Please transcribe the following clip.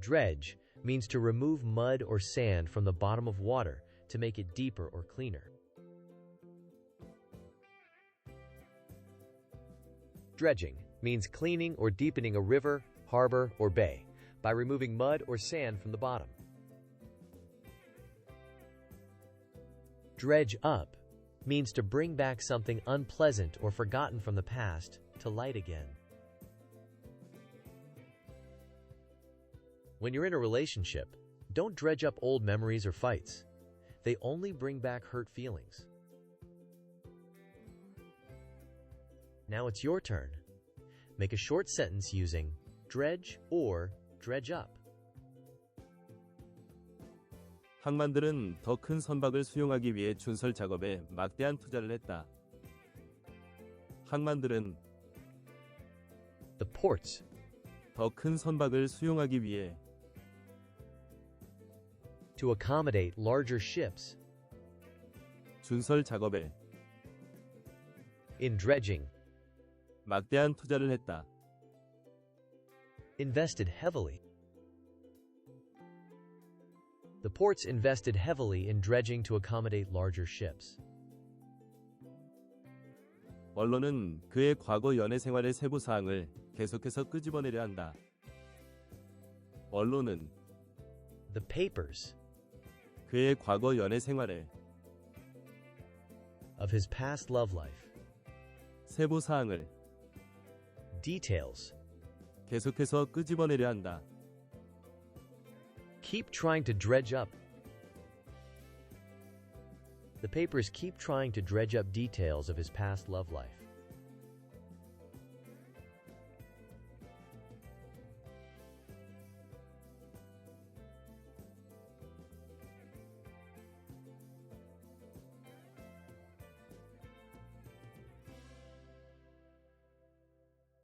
Dredge means to remove mud or sand from the bottom of water to make it deeper or cleaner. Dredging means cleaning or deepening a river, harbor, or bay by removing mud or sand from the bottom. Dredge up means to bring back something unpleasant or forgotten from the past to light again. When you're in a relationship, don't dredge up old memories or fights. They only bring back hurt feelings. Now it's your turn. Make a short sentence using dredge or dredge up. 항만들은 더 큰 선박을 수용하기 위해 준설 작업에 막대한 투자를 했다. 항만들은 The ports 더 큰 선박을 수용하기 위해 to accommodate larger ships 준설 작업에 in dredging 막대한 투자를 했다. invested heavily. The ports invested heavily in dredging to accommodate larger ships. 언론은 그의 과거 연애 생활의 세부 사항을 계속해서 끄집어내려 한다. 언론은 The papers 그의 과거 연애 생활의 of his past love life, 세부 사항을 details, 계속해서 끄집어내려 한다. keep trying to dredge up. The papers keep trying to dredge up details of his past love life.